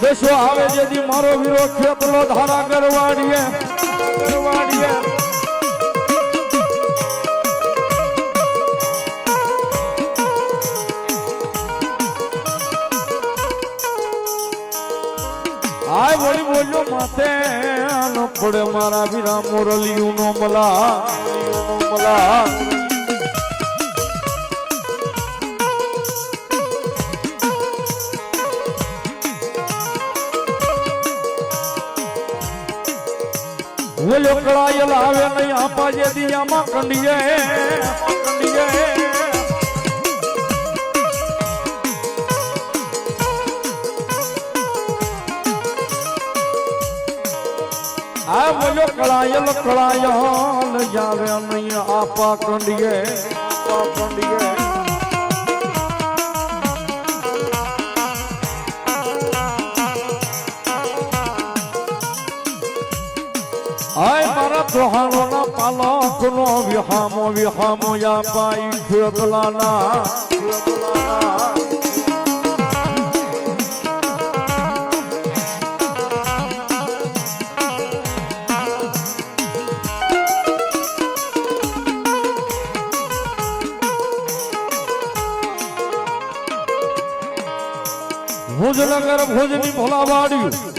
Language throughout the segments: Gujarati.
દેશો આવે જેથી મારો વિરોધ ખેતલો ધારા કરવાડીએ આય બોલી બોલ્યો માથે પડે મારા વીરા મોરલિયું નો મલા મલા. ઓલો કળાયલ આવે નહીં આપા જે દિયામાં કંડીએ કંડીએ. આ બોલો કળાયલ કળાયલ જાવે નહીં, આપા કંડીએ આપા કંડીએ. ત્રહાણોના પાલકનો વિહામો વિહામો યા પાઈ ખેતલાના ભુજનગર ભુજની ભોલાવાડી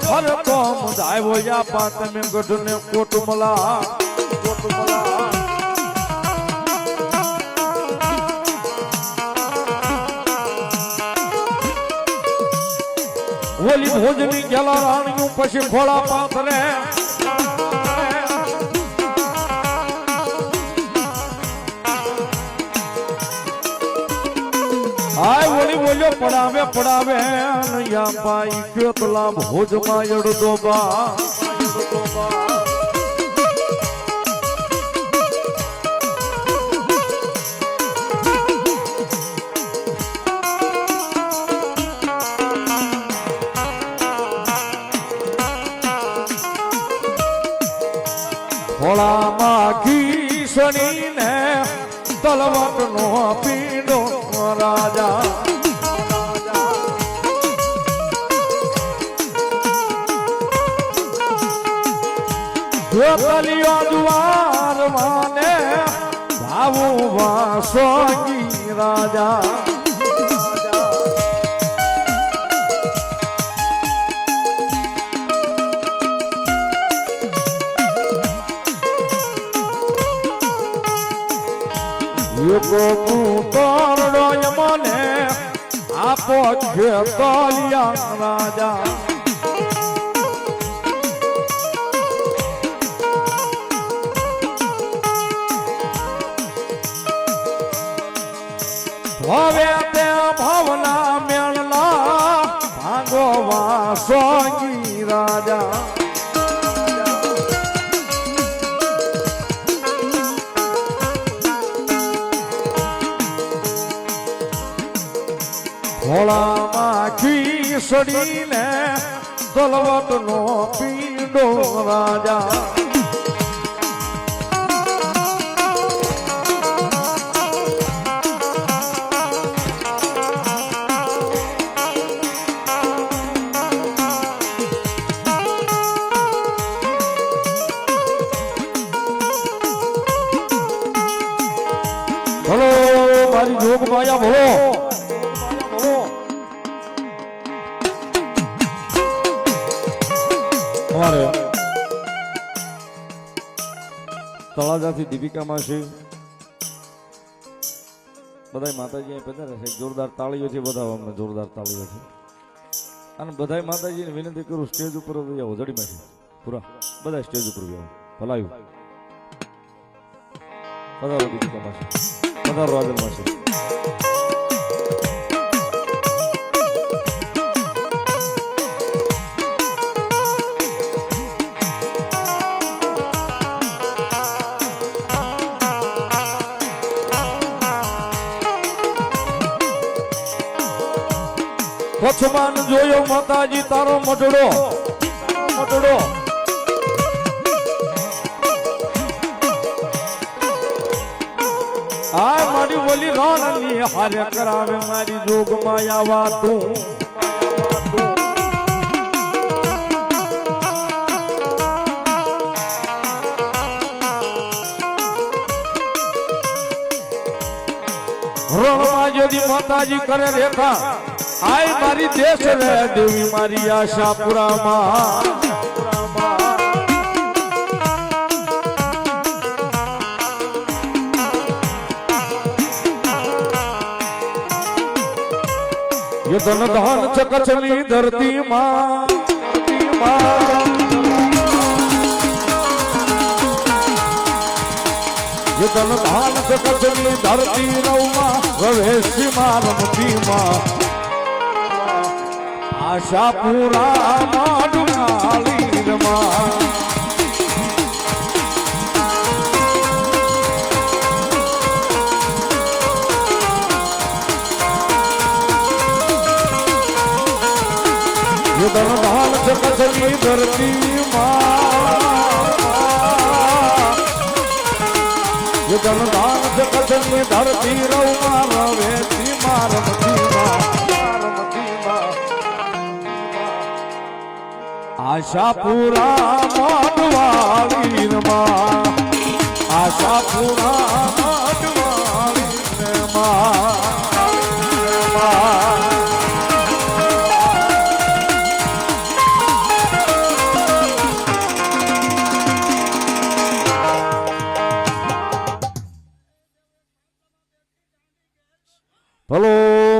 ફર તો મદાય બોયા પાત મે ગઢને કોટમલા. કોટમલા ઓલી ભોજની ગેલા રાણીઓ પછી ખોળા પાથરે. ઓલી બોલ્યો, પડાવે પડાવે બાઈ કયો તલામ ભોજમાં અડધો બા અડધો બા. ખોળામાં ઘીસણીને તલવટનો પીડો રાજા ગોતલિયો જુવાર માને ભાવું વાસોગી રાજા. યુગો પૂતરડો મને આપો ખેતલિયા રાજા. હવે તે ભાવના મેળના ભાગો વાસોગી રાજા. ખોળામાં ખીસડીને દલવતનો પીડો રાજા. અમારે તળાજાથી દીપિકા માસી. બધા માતાજી અહીં પધારે છે, જોરદાર તાળીઓથી બધા, અમને જોરદાર તાળીઓથી અને બધા માતાજીને વિનંતી કરું, સ્ટેજ ઉપર આવો જડીમાંથી પૂરા. બધા સ્ટેજ ઉપર આવો ભલાયું. પધારો દીપિકા માસી. પધારો રાજલ માસી. પછમાન જોયો માતાજી, તારો મટડો મટડો આ મારી બોલી રાણની હારે કરાવે મારી જોગમાં આવા તું રણમાં જોડી માતાજી કરે રેખા. આય મારી દેશ રે દેવી મારી આશા પુરામાં ये धन धान चकचली धरती माँ धरती माँ ये धन धान चकचली धरती रौमा रवेशी माँ रमती माँ આશાપુરા માં ધનધાન જગતની ધરતી માં ધનધાન જગતની ધરતી રવ મારા વેતી મારા આશા પૂરા માંડવાળી માં આશા પૂરા હલો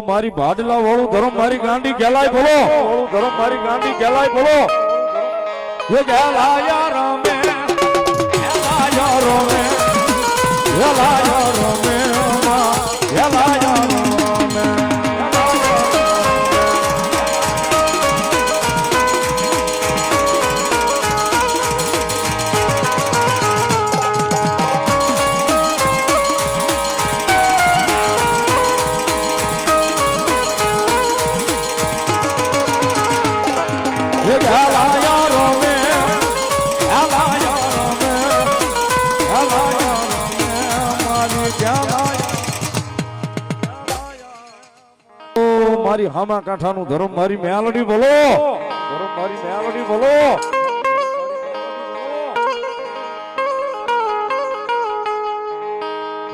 મારી ભાડલા વાળું ધરમ મારી ગાંડી ગેલાય બોલો ધરમ મારી ગાંડી ગેલાય બોલો એ ગેલાયા રમે ગેલાયા રમે ગેલાયા રમે. મારી હામા કાંઠાનું ધર્મ મારી મેલડી બોલો. ધર્મ મારી મેલડી બોલો.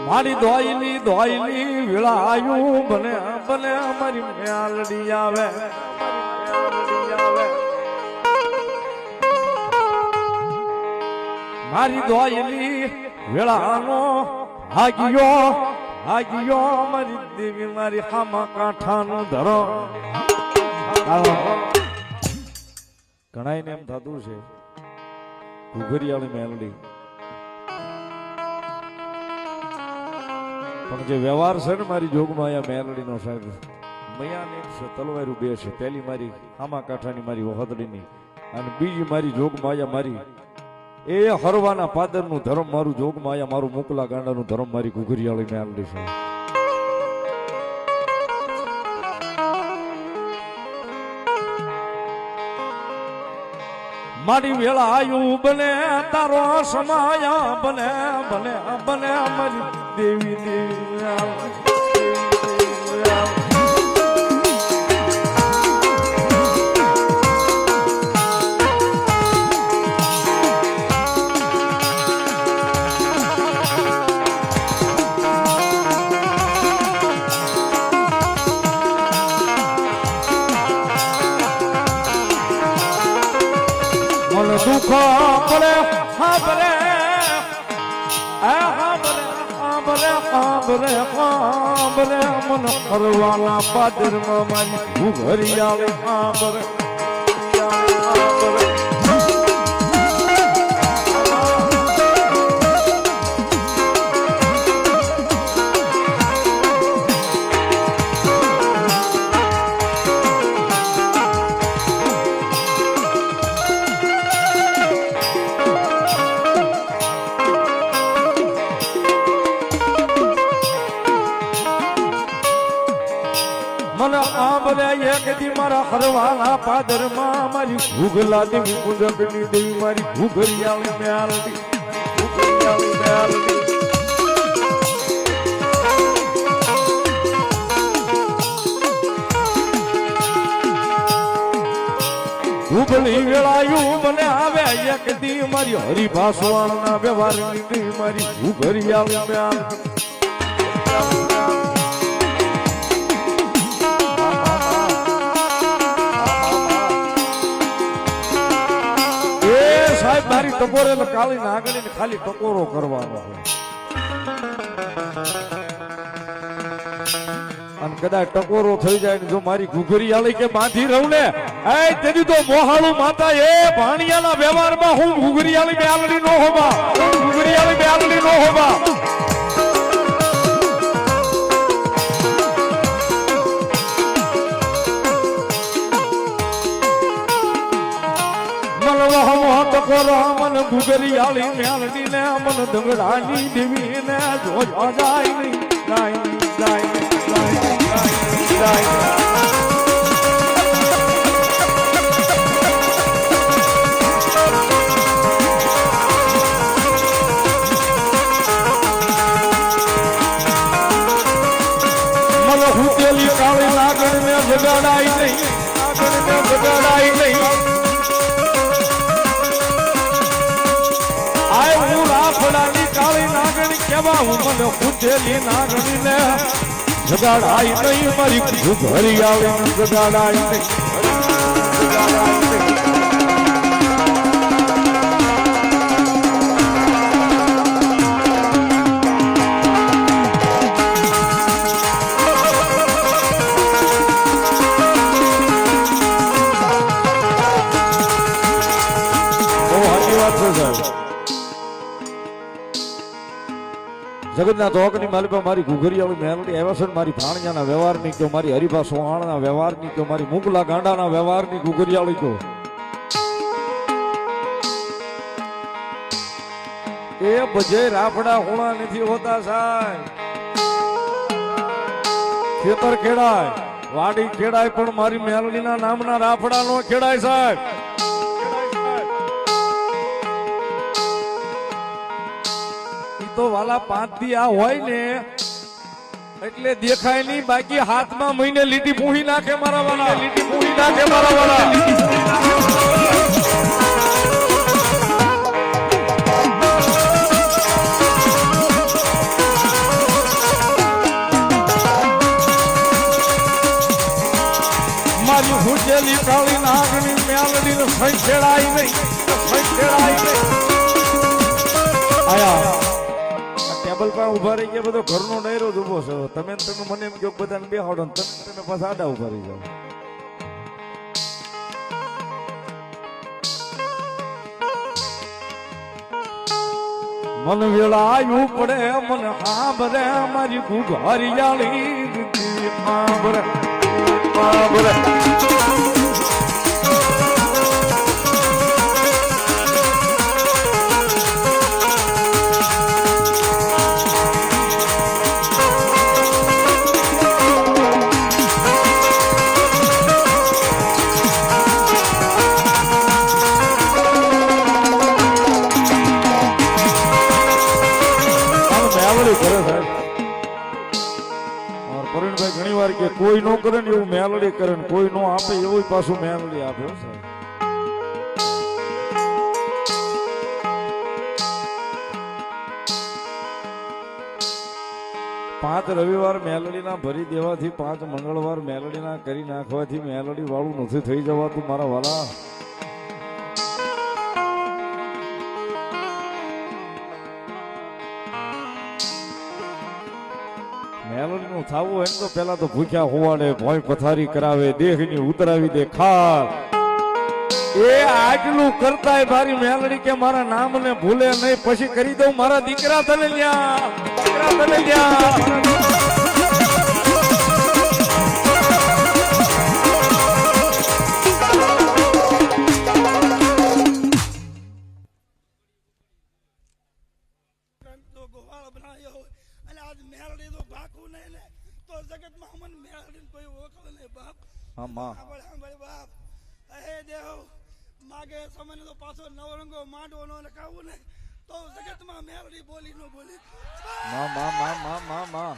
મારી દોઈલી દોઈલી વિળાયું બને બને મારી મેલડી આવે. મારી દોઈલી વેળાનો હાગ્યો હાગ્યો મારી દેવી મારી હામા કાંઠાનો ધરો. ઘણાય ને એમ થતું છે, ઘુઘરિયાળી મેલડી. પણ જે વ્યવહાર છે ને મારી જોગમાં અહીંયા મેલડીનો સાહેબ, મૈયાની છે, તલવારું બે છે. પહેલી મારી હામા કાંઠાની મારી વહદડીની અને બીજી મારી જોગમાં અહીંયા મારી એ હરવાના પાદરનું ધર્મ મારું જોગમાં આયા મારું મોકલા ગાંડાનું ધર્મ મારી ઘુઘરિયાળી મેલડી છે. મારી વેળા આયુ બને, તારો સમાયા બને બને બને મારી દેવી દેવી. મન દુઃખ પડે હાબરે આ હાબરે મન કરવાના હાબરે માં મારી પાદરમાં મારી ઘુઘરિયાળી હાબરે હાબરે હરવાના પાદરમાં મારી ભૂગલા દેવી મુજબની દેવી મારી ભૂગરિયાળી મ્યાલડી ભૂગરિયાળી મ્યાલડી. ઉભળી વેળાયું મને આવે એક દી, મારી હરિભાસવાળના વ્યવહારની દી મારી ભૂગરિયાળી મ્યાલડી. મારી ટકોરે કાળી નાગણી ને ખાલી ટકોરો કરવાનો હોય. અને કદાચ ટકોરો થઈ જાય ને જો મારી ઘુઘરી આલી કે બાંધી રહું ને એ તેની તો મોહાળું માતા એ ભાણિયાના વ્યવહારમાં હું ઘુઘરી આલી બેલડી નો હોવા. ઘૂઘરી આલી બેલડી નો હોવા. ટકોરો મન મેલડી ને મન દંગડાની દેવી ને જો જાય નહીં જાય જાય જાય જાય કેવા હું મને હુતેલી નાગણી ને જગાડાઈ નહીં મારી ઘરી આવે જગાડાય નહીં. જગતના ચોકની માલિકા, મારી ઘુઘરિયાળી મેલડી છે મારી ભાણિયાના વ્યવહારની કયો મારી હરિભા સોહાણના વ્યવહારની કયો મારી મુગલા ગાંડાના વ્યવહારની ઘુઘરિયાળી કયો એ બજે રાફડા હોણા નથી હોતા સાહેબ. ખેતર ખેડાય, વાડી ખેડાય, પણ મારી મેલડીના નામના રાફડા નો ખેડાય સાહેબ. તો વાલા પાંચ દી આ હોય ને, એટલે દેખાય નહીં, બાકી હાથમાં મહિને લીટી પૂહી નાખે મારા વાળા લીટી પૂહી નાખે મારા વાળા મારી હુજેલી કાળી નાગણી મેલડી ને સંખેડાઈ નહીં સંખેડાઈ નહીં. ટેબલ પર ઊભા રહી ગયા, બધો ઘરનો નૈરો ઊભો છો. તમે તમે મને એમ કહો બધાને બેહાડો ને તમે તમે પાછા આડા ઊભા રહી જાઓ. મન વેળાયું પડે, મન હાંભરે મારી ઘુઘારિયાળી હાંભરે હાંભરે કોઈ નો કરે ને એવું મેલડી કરે ને કોઈ નો આપે, એવું પાછું મેલડી આપે સાહેબ. પાંચ રવિવાર મેલડીના ભરી દેવાથી પાંચ મંગળવાર મેલડીના કરી નાખવાથી મેલડી વાળું નથી થઈ જવાતું, મારા વાલા. મેલડી નું થવું હોય તો પેલા તો ભૂખ્યા હોવાડે ભોય પથારી કરાવે, દેહની ઉતરાવી દે ખાર એ આટલું કરતાય મારી મેલડી કે મારા નામને ભૂલે નહીં, પછી કરી દઉં મારા દીકરા તને લ્યા દીકરા તને લ્યા માં સાંભળ બાપ. હે દેવ માગે સમય તો પાછો નવરંગો માંડવો નો લખાવું ને તો જગતમાં મેલડી બોલી નો બોલી. માં માં માં માં માં માં.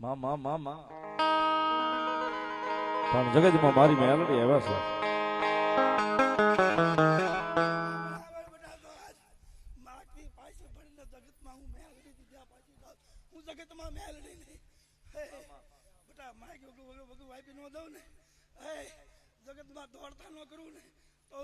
માં માં માં માં. પણ જગતમાં મારી મેલડી આવ્યા છે. હું જગતમાં મેલડી નહીં બેટા માઇક વગર વગર વાઈપી ન દઉં ને જગતમાં દોડતા ન કરું ને તો